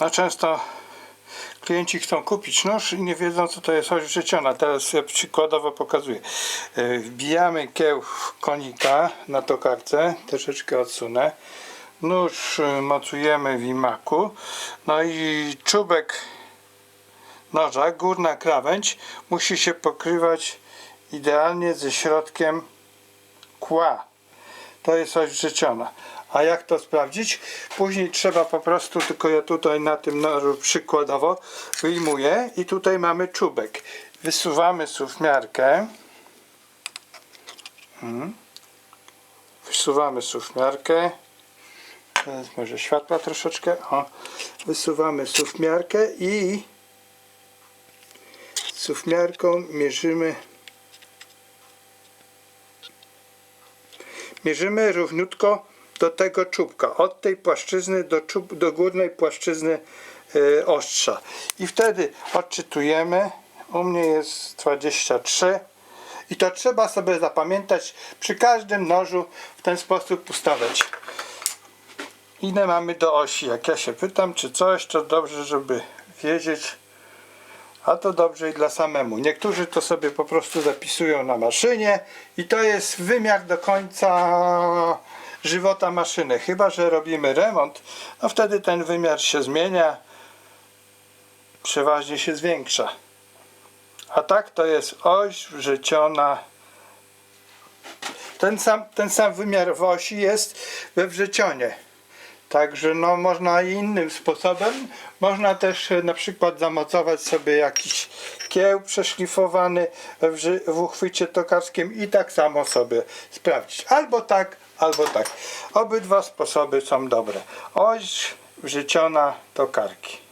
No często klienci chcą kupić nóż i nie wiedzą co to jest oś wrzeciona. Teraz ja przykładowo pokazuję. E, Wbijamy kieł konika na tokarce, troszeczkę odsunę. Nóż e, mocujemy w imaku. No i czubek noża, górna krawędź musi się pokrywać idealnie ze środkiem kła. To jest oś wrzeciona. A jak to sprawdzić? Później trzeba po prostu, tylko ja tutaj na tym nożu przykładowo wyjmuję i tutaj mamy czubek. Wysuwamy suwmiarkę. Mhm. Wysuwamy suwmiarkę. Teraz może światła troszeczkę. O. Wysuwamy suwmiarkę i suwmiarką mierzymy mierzymy równiutko do tego czubka, od tej płaszczyzny do, czub, do górnej płaszczyzny e, ostrza. I wtedy odczytujemy, u mnie jest 23 i to trzeba sobie zapamiętać przy każdym nożu w ten sposób ustawiać. Ile mamy do osi? Jak ja się pytam, czy coś, to dobrze, żeby wiedzieć. A to dobrze i dla samemu. Niektórzy to sobie po prostu zapisują na maszynie i to jest wymiar do końca żywota maszyny. Chyba, że robimy remont, no wtedy ten wymiar się zmienia, przeważnie się zwiększa. A tak to jest oś wrzeciona. Ten sam, ten sam wymiar w osi jest we wrzecionie. Także no można innym sposobem. Można też e, na przykład zamocować sobie jakiś kieł przeszlifowany w, w uchwycie tokarskim i tak samo sobie sprawdzić. Albo tak, albo tak. Obydwa sposoby są dobre. Oś wrzeciona tokarki.